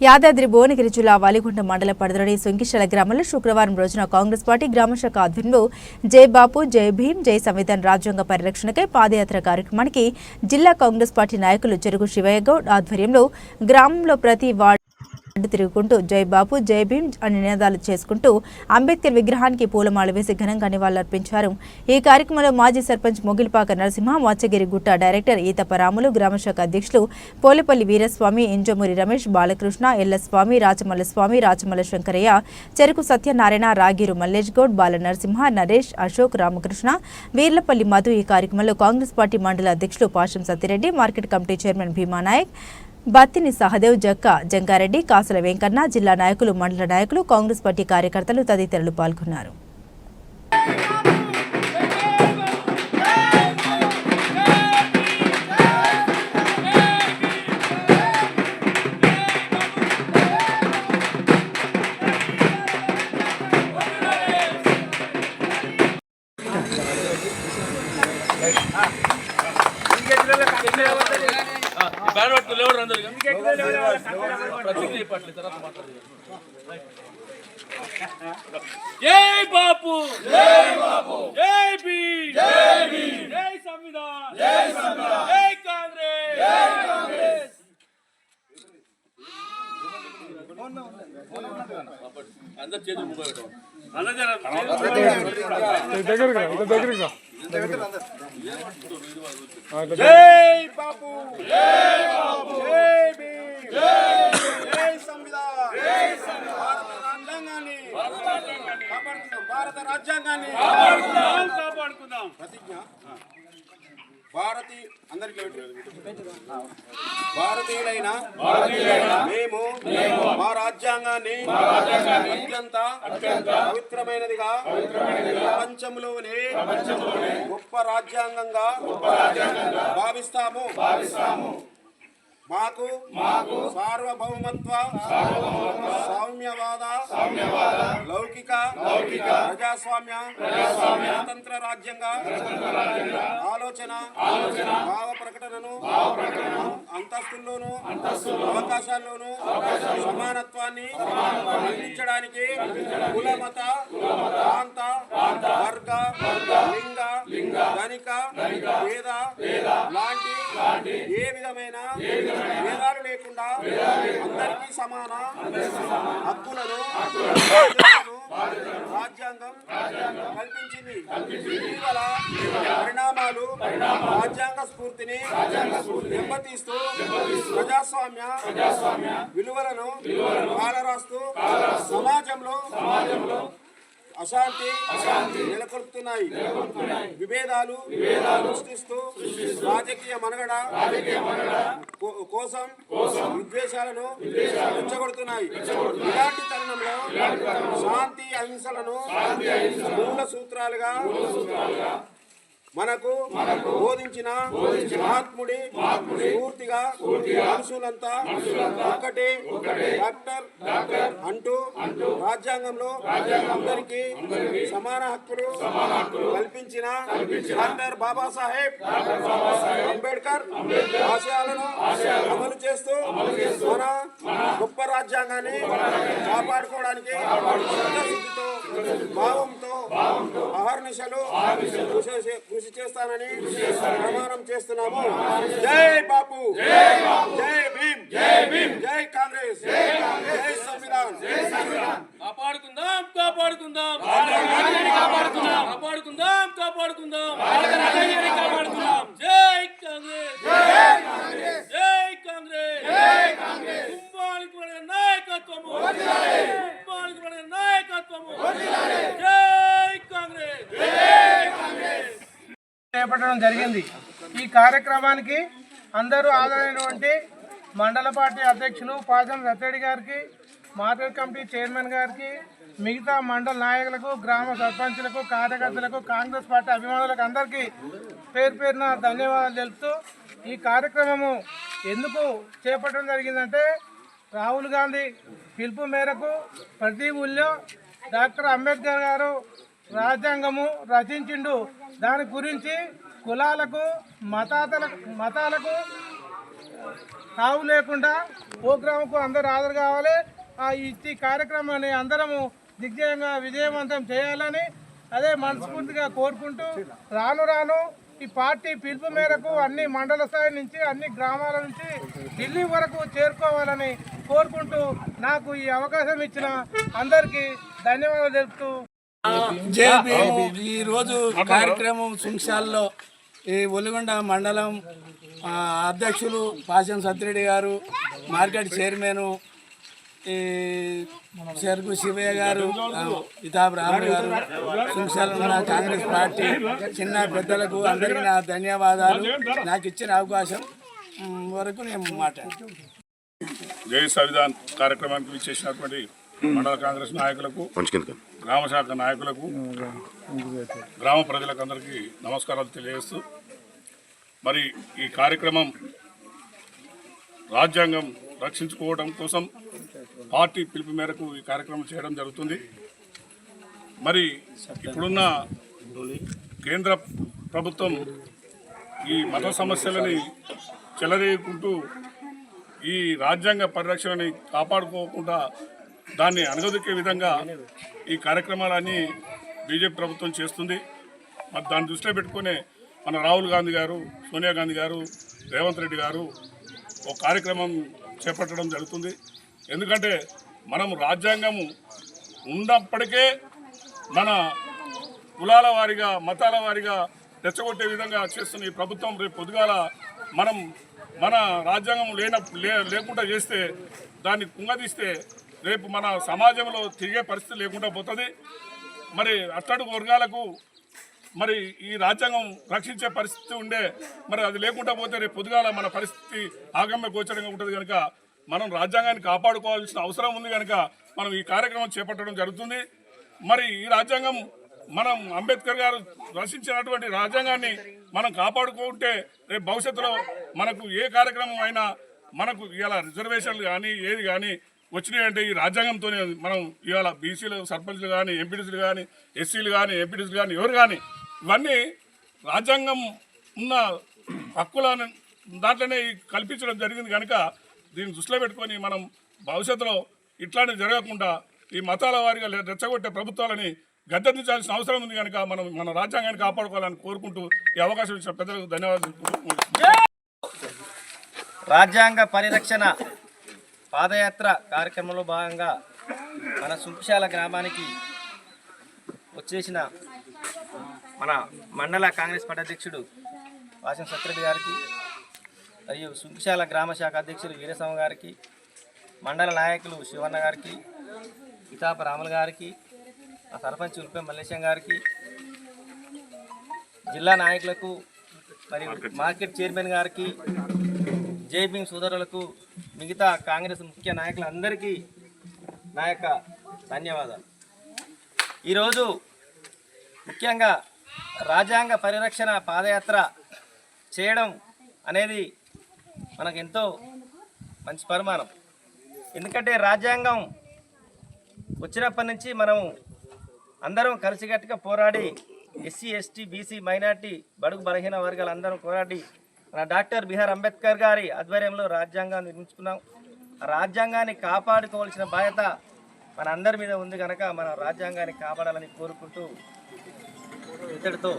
యాదాద్రి భువనగిరి జిల్లా వాలిగుంట మండల పరిధిలోని సుంకిశల గ్రామంలో శుక్రవారం రోజున కాంగ్రెస్ పార్టీ గ్రామశాఖ ఆధ్వర్యంలో జై బాపు జై భీమ్ జై సంవిధాన్ రాజ్యాంగ పరిరక్షణకై పాదయాత్ర కార్యక్రమానికి జిల్లా కాంగ్రెస్ పార్టీ నాయకులు చెరుగు శివయ్య గౌడ్ ఆధ్వర్యంలో గ్రామంలో ప్రతి వార్డు అడ్డు తిరుగుకుంటూ జై బాపు జై భీమ్ అని నినాదాలు చేసుకుంటూ అంబేద్కర్ విగ్రహానికి పూలమాల వేసి ఘనంగా నివాళులర్పించారు. ఈ కార్యక్రమంలో మాజీ సర్పంచ్ మొగిలిపాక నరసింహ మత్స్యగిరి గుట్ట డైరెక్టర్ ఈతపరాములు గ్రామశాఖ అధ్యక్షులు పోలేపల్లి వీరస్వామి ఇంజమూరి రమేష్ బాలకృష్ణ ఎల్లస్వామి రాచమల్ల స్వామి రాచమల్ల శంకరయ్య చెరుకు సత్యనారాయణ రాగిరు మల్లేష్ గౌడ్ బాల నరసింహ నరేష్ అశోక్ రామకృష్ణ వీర్లపల్లి మధు ఈ కార్యక్రమంలో కాంగ్రెస్ పార్టీ మండల అధ్యక్షులు Pasham Satyareddy market committee chairman Bhimanayak Battini Sahadev Jakka Jangareddy Kasula Venkanna జిల్లా నాయకులు మండల నాయకులు కాంగ్రెస్ పార్టీ కార్యకర్తలు తదితరులు పాల్గొన్నారు. ప్రతిజ్ఞ చెప్పట్లేదు తర్వాత జై బాపు! జై బాపు! జై బి! జై బీ! జై సంవిధాన్ జై సంవిధాన్ జై కాంగ్రెస్! జై కాంగ్రెస్! అందరు చేతులు ముగ్గురు పెట్టండి దగ్గరికి రా జై బాపు జై బాపు జై భీమ్ జై భారత రాజ్యాంగాన్ని కాపాడుకుందాం. ప్రతిజ్ఞ. భారతి అందరికీ భారతీయులైన మేము మా రాజ్యాంగాన్ని అత్యంత పవిత్రమైనదిగా ప్రపంచంలోనే గొప్ప రాజ్యాంగంగా భావిస్తాము. మాకు మాకు సార్వభౌమత్వ సౌమ్యవాద లౌకిక లౌకిక ప్రజాస్వామ్య స్వతంత్ర రాజ్యంగా ఆలోచన భావ ప్రకటనను అంతస్తుల్లోను అవకాశాల్లోనూ సమానత్వాన్ని అందించడానికి కుల మత ప్రాంత వర్గ లింగ ధనిక పేద లాంటి ఏ విధమైన భేదాలు లేకుండా అందరికీ సమాన హక్కులను బాధ్యతలను రాజ్యాంగం కల్పించింది. ఇటీవల పరిణామాలు రాజ్యాంగ స్ఫూర్తిని దెబ్బతీస్తూ ప్రజాస్వామ్య విలువలను కాలరాస్తూ సమాజంలో అశాంతి నెలకొల్పుతున్నాయి. విభేదాలు సృష్టిస్తూ రాజకీయ మనుగడ కోసం విద్వేషాలను రెచ్చగొడుతున్నాయి. ఇలాంటి తరుణంలో శాంతి అహింసలను మూల సూత్రాలుగా మనకు బోధించిన మహాత్ముడి స్ఫూర్తిగా మనుషులంతా ఒక్కటే డాక్టర్ అంటూ రాజ్యాంగంలో అందరికీ సమాన హక్కులు కల్పించిన డాక్టర్ బాబాసాహెబ్ అంబేద్కర్ ఆశయాలను అమలు చేస్తూ మన గొప్ప రాజ్యాంగాన్ని కాపాడుకోవడానికి భావంతో అహర్నిశలు కృషి చేస్తానని ప్రమాణం చేస్తున్నాము. జై బాపు. జై భీమ్. జై భీమ్. జై కాంగ్రెస్. జై సంవిధాన్. కాపాడుకుందాం కాపాడుకుందాం. కాపాడుకుందాం. కాపాడుకుందాం కాపాడుకుందాం కాపాడుకుందాం జై కాంగ్రెస్ జై కాంగ్రెస్ జై కాంగ్రెస్ కుంభానికి పడిన నాయకత్వము కుంభానికి పడిన నాయకత్వము జై కాంగ్రెస్ జై కాంగ్రెస్ చేపట్టడం జరిగింది. ఈ కార్యక్రమానికి అందరూ ఆదరైనటువంటి మండల పార్టీ అధ్యక్షులు పాజం సత్తెడి గారికి మార్కెట్ కమిటీ చైర్మన్ గారికి మిగతా మండల నాయకులకు గ్రామ సర్పంచులకు కార్యకర్తలకు కాంగ్రెస్ పార్టీ అభిమానులకు అందరికీ పేరు పేరున ధన్యవాదాలు తెలుపుతూ ఈ కార్యక్రమము ఎందుకు చేపట్టడం జరిగిందంటే రాహుల్ గాంధీ పిలుపు మేరకు ప్రతి ఊళ్ళో డాక్టర్ అంబేద్కర్ గారు రాజ్యాంగము రచించిండు. దాని గురించి కులాలకు మతాతల మతాలకు తావు లేకుండా ప్రోగ్రాంకు అందరు హాజరు కావాలి. ఆ ఈ కార్యక్రమాన్ని అందరము దిగ్జయంగా విజయవంతం చేయాలని అదే మనస్ఫూర్తిగా కోరుకుంటూ రాను రాను ఈ పార్టీ పిలుపు మేరకు అన్ని మండల స్థాయి నుంచి అన్ని గ్రామాల నుంచి ఢిల్లీ వరకు చేరుకోవాలని కోరుకుంటూ నాకు ఈ అవకాశం ఇచ్చిన అందరికీ ధన్యవాదాలు తెలుపుతూ జేబీఎం ఈ రోజు కార్యక్రమం సుంక్షాల్లో ఈ ఒలిగొండ మండలం ఆ, అధ్యక్షులు పాశం సత్యరెడ్డి గారు మార్కెట్ చైర్మన్ ఈ చెరుకు శివయ్య గారు ఇతాబ్ రాముడు గారు సుంక్షాల ఉన్న కాంగ్రెస్ పార్టీ చిన్న పెద్దలకు అందరికీ నా ధన్యవాదాలు. నాకు ఇచ్చిన అవకాశం వరకు నేను మాట్లాడాను జై సంవిధాన్ కార్యక్రమానికి విచ్చేసినటువంటి మండల కాంగ్రెస్ నాయకులకు గ్రామ శాఖ నాయకులకు గ్రామ ప్రజలకు అందరికీ నమస్కారాలు తెలియజేస్తూ మరి ఈ కార్యక్రమం రాజ్యాంగం రక్షించుకోవడం కోసం పార్టీ పిలుపు మేరకు ఈ కార్యక్రమం చేయడం జరుగుతుంది. మరి ఇప్పుడున్న కేంద్ర ప్రభుత్వం ఈ మత సమస్యలని చెలరేయకుంటూ ఈ రాజ్యాంగ పరిరక్షణని కాపాడుకోకుండా దాన్ని అనగదొక్కే విధంగా ఈ కార్యక్రమాలన్నీ బీజేపీ ప్రభుత్వం చేస్తుంది. మరి దాన్ని దృష్టిలో పెట్టుకునే మన రాహుల్ గాంధీ గారు సోనియా గాంధీ గారు రేవంత్ రెడ్డి గారు ఒక కార్యక్రమం చేపట్టడం జరుగుతుంది. ఎందుకంటే మనం రాజ్యాంగము ఉన్నప్పటికే మన కులాల వారిగా మతాల వారిగా రెచ్చగొట్టే విధంగా చేస్తున్న ఈ ప్రభుత్వం రేపు పొద్దుగాల మనం మన రాజ్యాంగం లేన లే- లేకుండా చేస్తే దాన్ని కుంగదీస్తే రేపు మన సమాజంలో తిరిగే పరిస్థితి లేకుండా పోతుంది. మరి అట్టడుగు వర్గాలకు మరి ఈ రాజ్యాంగం రక్షించే పరిస్థితి ఉండే మరి అది లేకుండా పోతే రేపు పొద్దుగాల మన పరిస్థితి ఆగమ్య గోచరంగా ఉంటుంది కనుక మనం రాజ్యాంగాన్ని కాపాడుకోవాల్సిన అవసరం ఉంది కనుక మనం ఈ కార్యక్రమం చేపట్టడం జరుగుతుంది. మరి ఈ రాజ్యాంగం మనం అంబేద్కర్ గారు రచించినటువంటి రాజ్యాంగాన్ని మనం కాపాడుకుంటే రేపు భవిష్యత్తులో మనకు ఏ కార్యక్రమం అయినా మనకు ఇలా రిజర్వేషన్లు కానీ ఏది కానీ వచ్చినాయంటే ఈ రాజ్యాంగంతోనే మనం ఇవాళ బీసీలు సర్పంచ్లు కానీ ఎంపీటీసీలు కానీ ఎస్సీలు కానీ ఎంపీటీసీలు కానీ ఎవరు కానీ ఇవన్నీ రాజ్యాంగం ఉన్న హక్కులను దాంట్లోనే కల్పించడం జరిగింది కనుక దీన్ని దృష్టిలో పెట్టుకొని మనం భవిష్యత్తులో ఇట్లాంటివి జరగకుండా ఈ మతాల వారిగా రెచ్చగొట్టే ప్రభుత్వాలని గద్దెదించాల్సిన అవసరం ఉంది కనుక మనం మన రాజ్యాంగాన్ని కాపాడుకోవాలని కోరుకుంటూ ఈ అవకాశం ఇచ్చిన పెద్దలకు ధన్యవాదాలు. రాజ్యాంగ పరిరక్షణ పాదయాత్ర కార్యక్రమంలో భాగంగా మన సుంకుశాల గ్రామానికి వచ్చేసిన మన మండల కాంగ్రెస్ పార్టీ అధ్యక్షుడు వాసం సత్యరెడ్డి గారికి మరియు సుంకుశాల గ్రామ శాఖ అధ్యక్షుడు వీరస్వామి గారికి మండల నాయకులు శివన్న గారికి ఇతాప రాములు గారికి ఆ సర్పంచ్ ఉల్పే మల్లేశం గారికి జిల్లా నాయకులకు మరియు మార్కెట్ చైర్మన్ గారికి జేబీ సోదరులకు మిగతా కాంగ్రెస్ ముఖ్య నాయకులందరికీ నా యొక్క ధన్యవాదాలు. ఈరోజు ముఖ్యంగా రాజ్యాంగ పరిరక్షణ పాదయాత్ర చేయడం అనేది మనకు ఎంతో మంచి పరిమాణం. ఎందుకంటే రాజ్యాంగం వచ్చినప్పటి నుంచి మనం అందరం కలిసికట్టుగా పోరాడి ఎస్సీ ఎస్టీ బీసీ మైనార్టీ బడుగు బలహీన వర్గాలు అందరం పోరాడి డాక్టర్ బిఆర్ అంబేద్కర్ గారి ఆధ్వర్యంలో రాజ్యాంగాన్ని నిర్మించుకున్నాం. ఆ రాజ్యాంగాన్ని కాపాడుకోవాల్సిన బాధ్యత మన అందరి మీద ఉంది కనుక మన రాజ్యాంగాన్ని కాపాడాలని కోరుకుంటూ ఇతడితో